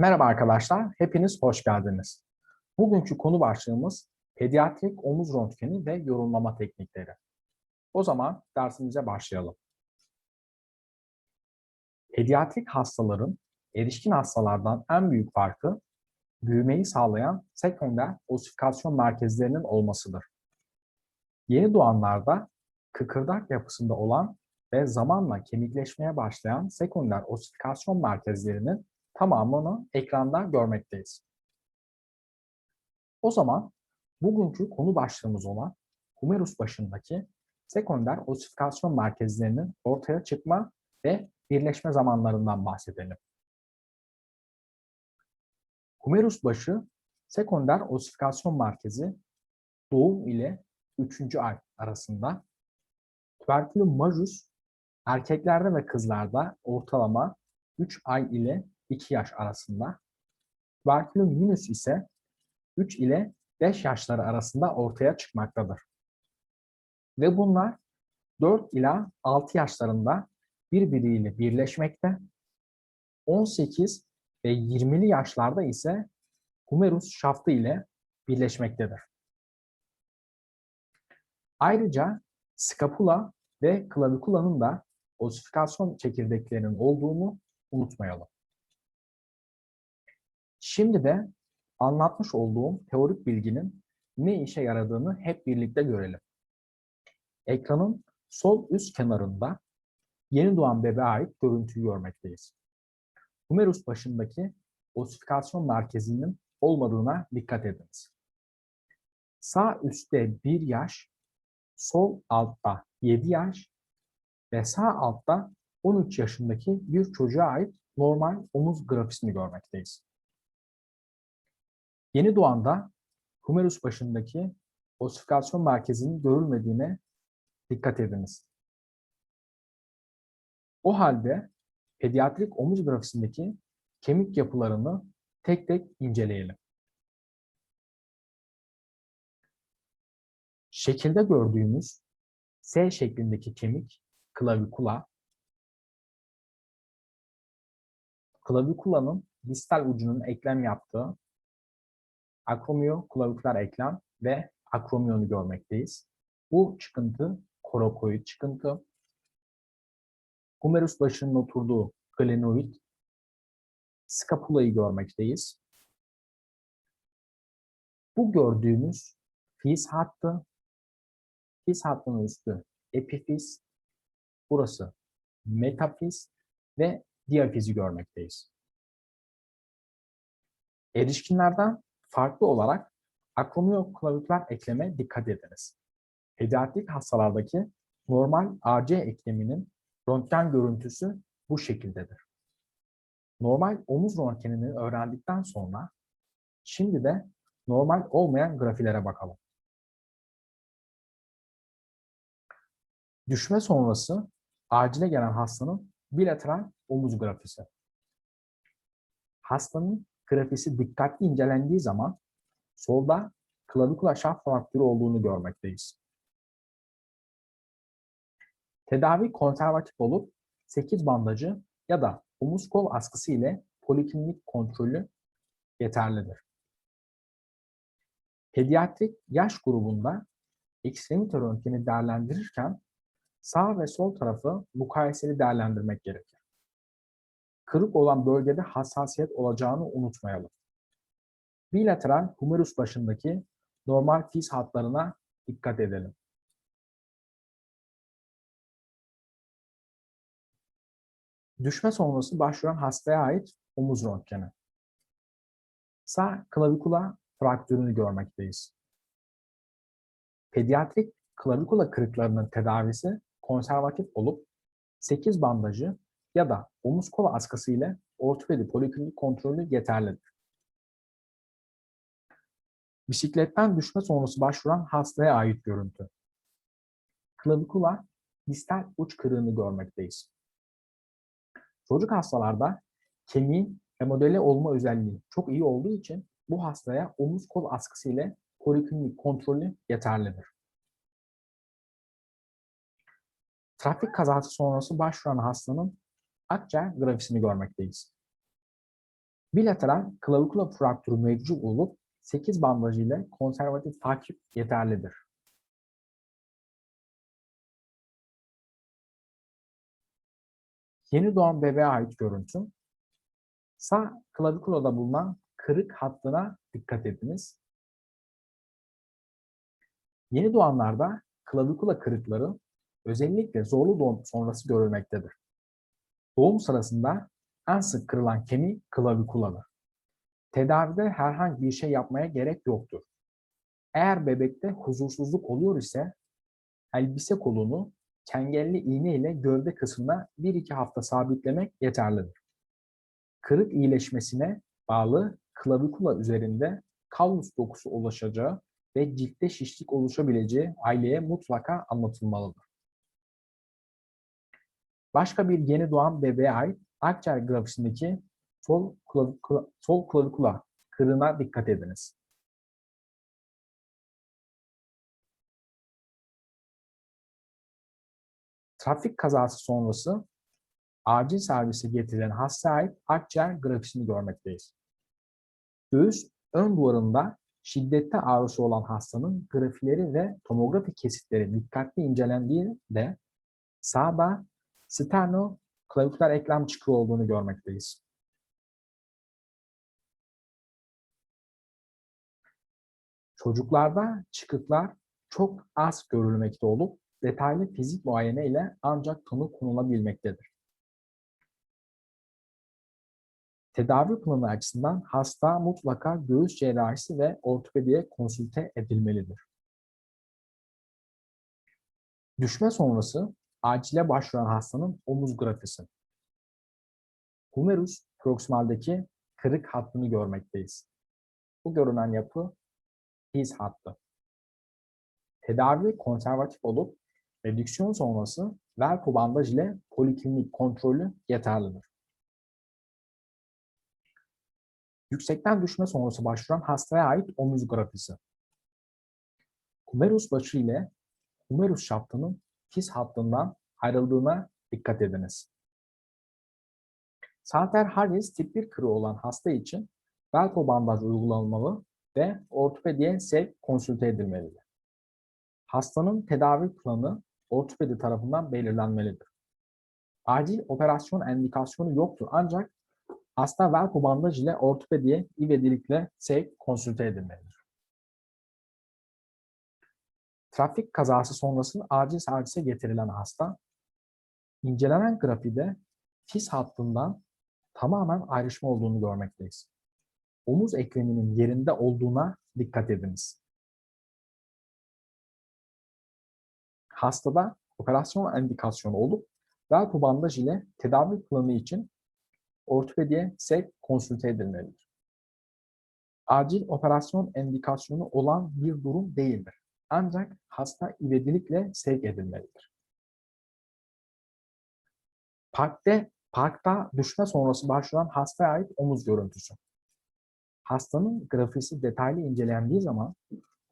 Merhaba arkadaşlar, hepiniz hoş geldiniz. Bugünkü konu başlığımız pediatrik omuz röntgeni ve yorumlama teknikleri. O zaman dersimize başlayalım. Pediatrik hastaların erişkin hastalardan en büyük farkı büyümeyi sağlayan sekonder osifikasyon merkezlerinin olmasıdır. Yeni doğanlarda kıkırdak yapısında olan ve zamanla kemikleşmeye başlayan sekonder osifikasyon merkezlerinin tamamını ekranda görmekteyiz. O zaman bugünkü konu başlığımız olan humerus başındaki sekonder osifikasyon merkezlerinin ortaya çıkma ve birleşme zamanlarından bahsedelim. Humerus başı sekonder osifikasyon merkezi doğum ile 3. ay arasında, tuberculum majus erkeklerde ve kızlarda ortalama 3 ay ile 2 yaş arasında. Tuberculum minus ise 3 ile 5 yaşları arasında ortaya çıkmaktadır. Ve bunlar 4 ila 6 yaşlarında birbiriyle birleşmekte. 18 ve 20'li yaşlarda ise humerus şaftı ile birleşmektedir. Ayrıca skapula ve klavikulanın da osifikasyon çekirdeklerinin olduğunu unutmayalım. Şimdi de anlatmış olduğum teorik bilginin ne işe yaradığını hep birlikte görelim. Ekranın sol üst kenarında yeni doğan bebeğe ait görüntüyü görmekteyiz. Humerus başındaki osifikasyon merkezinin olmadığına dikkat ediniz. Sağ üstte 1 yaş, sol altta 7 yaş ve sağ altta 13 yaşındaki bir çocuğa ait normal omuz grafisini görmekteyiz. Yeni doğanda humerus başındaki osifikasyon merkezinin görülmediğine dikkat ediniz. O halde pediatrik omuz grafisindeki kemik yapılarını tek tek inceleyelim. Şekilde gördüğümüz S şeklindeki kemik klavikula, klavikulanın distal ucunun eklem yaptığı akromioklaviküler eklem ve akromiyonu görmekteyiz. Bu çıkıntı korokoid çıkıntı. Humerus başının oturduğu glenoid skapulayı görmekteyiz. Bu gördüğümüz fiz hattı, fiz hattının üstü epifiz, burası metafiz ve diafizi görmekteyiz. Erişkinlerden farklı olarak akromioklaviküler ekleme dikkat ediniz. Pediatrik hastalardaki normal AC ekleminin röntgen görüntüsü bu şekildedir. Normal omuz röntgenini öğrendikten sonra şimdi de normal olmayan grafilere bakalım. Düşme sonrası acile gelen hastanın bilateral omuz grafisi. Hastanın grafisi dikkatli incelendiği zaman solda klavikula şaft fraktürü olduğunu görmekteyiz. Tedavi konservatif olup 8 bandajı ya da omuz kol askısı ile poliklinik kontrolü yeterlidir. Pediatrik yaş grubunda ekstremite röntgeni değerlendirirken sağ ve sol tarafı mukayeseli değerlendirmek gerekir. Kırık olan bölgede hassasiyet olacağını unutmayalım. Bilateral humerus başındaki normal fiz hatlarına dikkat edelim. Düşme sonrası başvuran hastaya ait omuz röntgeni. Sağ klavikula fraktürünü görmekteyiz. Pediatrik klavikula kırıklarının tedavisi konservatif olup 8 bandajı ya da omuz kol askısı ile ortopedi poliklinik kontrolü yeterlidir. Bisikletten düşme sonrası başvuran hastaya ait görüntü. Klavikula distal uç kırığını görmekteyiz. Çocuk hastalarda kemiğin hemodeli olma özelliği çok iyi olduğu için bu hastaya omuz kol askısı ile poliklinik kontrolü yeterlidir. Trafik kazası sonrası başvuran hastanın akciğer grafisini görmekteyiz. Bilateral klavikula fraktürü mevcut olup 8 bandaj ile konservatif takip yeterlidir. Yeni doğan bebeğe ait görüntü. Sağ klavikulada bulunan kırık hattına dikkat ediniz. Yeni doğanlarda klavikula kırıkları özellikle zorlu doğum sonrası görülmektedir. Doğum sırasında en sık kırılan kemik klavikuladır. Tedavide herhangi bir şey yapmaya gerek yoktur. Eğer bebekte huzursuzluk oluyor ise elbise kolunu çengelli iğne ile gövde kısmına 1-2 hafta sabitlemek yeterlidir. Kırık iyileşmesine bağlı klavikula üzerinde kallus dokusu ulaşacağı ve ciltte şişlik oluşabileceği aileye mutlaka anlatılmalıdır. Başka bir yeni doğan bebeğe ait akciğer grafisindeki sol, klavikula, sol klavikula kırığına dikkat ediniz. Trafik kazası sonrası acil servise getirilen hastaya ait akciğer grafisini görmekteyiz. Göğüs ön duvarında şiddette ağrısı olan hastanın grafileri ve tomografi kesitleri dikkatli incelendiğinde sağda sternoklavikular eklem çıkığı olduğunu görmekteyiz. Çocuklarda çıkıklar çok az görülmekte olup detaylı fizik muayene ile ancak tanı konulabilmektedir. Tedavi planı açısından hasta mutlaka göğüs cerrahisi ve ortopediye konsülte edilmelidir. Düşme sonrası acile başvuran hastanın omuz grafisi. Humerus proximaldeki kırık hattını görmekteyiz. Bu görünen yapı diz hattı. Tedavi konservatif olup redüksiyon sonrası velpo bandaj ile poliklinik kontrolü yeterlidir. Yüksekten düşme sonrası başvuran hastaya ait omuz grafisi. Humerus başı ile humerus şaftının tiz hattından ayrıldığına dikkat ediniz. Salter Harris tip 1 kırığı olan hasta için velpo bandaj uygulanmalı ve ortopediye sevk konsülte edilmelidir. Hastanın tedavi planı ortopedi tarafından belirlenmelidir. Acil operasyon endikasyonu yoktur ancak hasta velpo bandaj ile ortopediye ivedilikle sevk konsülte edilmelidir. Trafik kazası sonrası acil servise getirilen hasta, incelenen grafide tiz hattından tamamen ayrışma olduğunu görmekteyiz. Omuz ekleminin yerinde olduğuna dikkat ediniz. Hastada operasyon endikasyonu olup velpo bandaj ile tedavi planı için ortopediye sevk konsülte edilmelidir. Acil operasyon endikasyonu olan bir durum değildir. Ancak hasta ivedilikle sevk edilmelidir. Parkte, parkta düşme sonrası başvuran hastaya ait omuz görüntüsü. Hastanın grafisi detaylı incelendiği zaman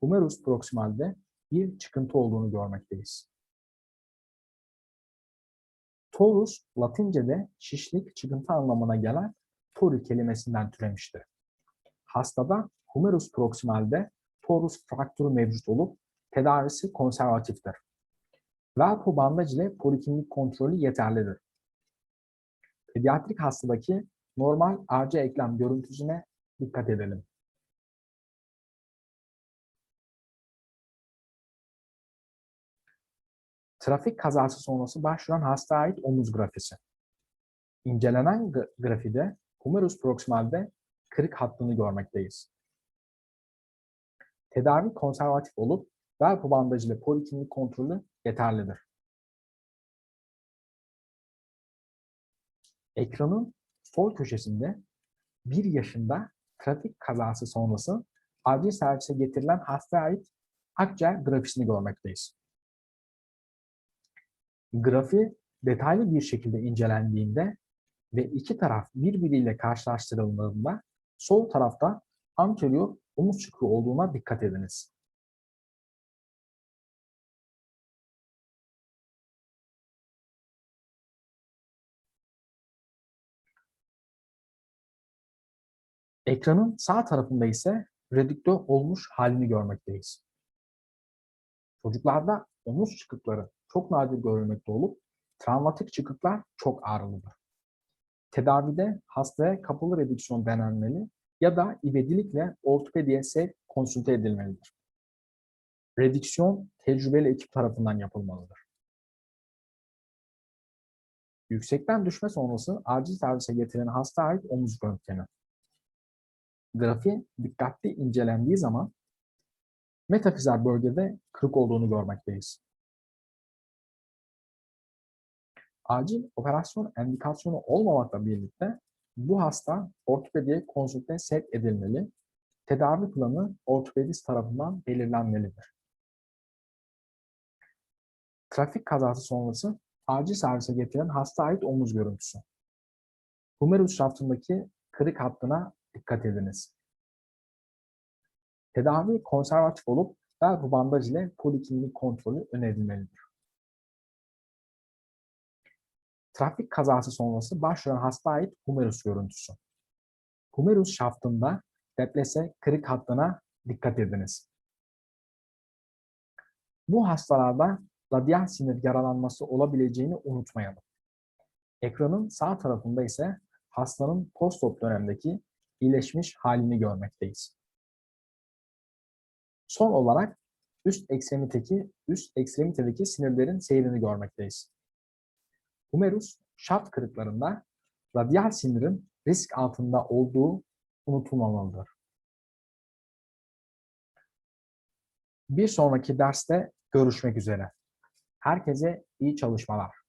humerus proximalde bir çıkıntı olduğunu görmekteyiz. Torus, Latince'de şişlik, çıkıntı anlamına gelen tori kelimesinden türemiştir. Hastada humerus proximalde torus fraktürü mevcut olup tedavisi konservatiftir. Velpo bandaj ile poliklinik kontrolü yeterlidir. Pediatrik hastadaki normal AC eklem görüntüsüne dikkat edelim. Trafik kazası sonrası başvuran hastaya ait omuz grafisi. İncelenen grafide humerus proximalde kırık hattını görmekteyiz. Tedavi konservatif olup velpo bandajı ile poliklinik kontrolü yeterlidir. Ekranın sol köşesinde 1 yaşında trafik kazası sonrası acil servise getirilen hastaya ait akciğer grafisini görmekteyiz. Grafi detaylı bir şekilde incelendiğinde ve iki taraf birbiriyle karşılaştırıldığında sol tarafta anterior omuz çıkığı olduğuna dikkat ediniz. Ekranın sağ tarafında ise redüktör olmuş halini görmekteyiz. Çocuklarda omuz çıkıkları çok nadir görülmekte olup travmatik çıkıklar çok ağrılıdır. Tedavide hastaya kapalı redüksiyon denenmeli ya da ivedilikle ortopediye sevk konsülte edilmelidir. Redüksiyon tecrübeli ekip tarafından yapılmalıdır. Yüksekten düşme sonrası acil servise getirilen hasta ait omuz röntgeni. Grafiği dikkatli incelendiği zaman metafizer bölgede kırık olduğunu görmekteyiz. Acil operasyon endikasyonu olmamakla birlikte bu hasta ortopediye konsülte sevk edilmeli, tedavi planı ortopedist tarafından belirlenmelidir. Trafik kazası sonrası acil servise getirilen hasta ait omuz görüntüsü. Humerus şaftındaki kırık hattına dikkat ediniz. Tedavi konservatif olup bel bandaj ile poliklinik kontrolü önerilmelidir. Trafik kazası sonrası başlayan hasta ait humerus görüntüsü. Humerus şaftında deplese kırık hattına dikkat ediniz. Bu hastalarda radyal sinir yaralanması olabileceğini unutmayalım. Ekranın sağ tarafında ise hastanın postop dönemdeki iyileşmiş halini görmekteyiz. Son olarak üst ekstremitedeki üst ekstremitedeki sinirlerin seyrini görmekteyiz. Humerus şaft kırıklarında radyal sinirin risk altında olduğu unutulmamalıdır. Bir sonraki derste görüşmek üzere. Herkese iyi çalışmalar.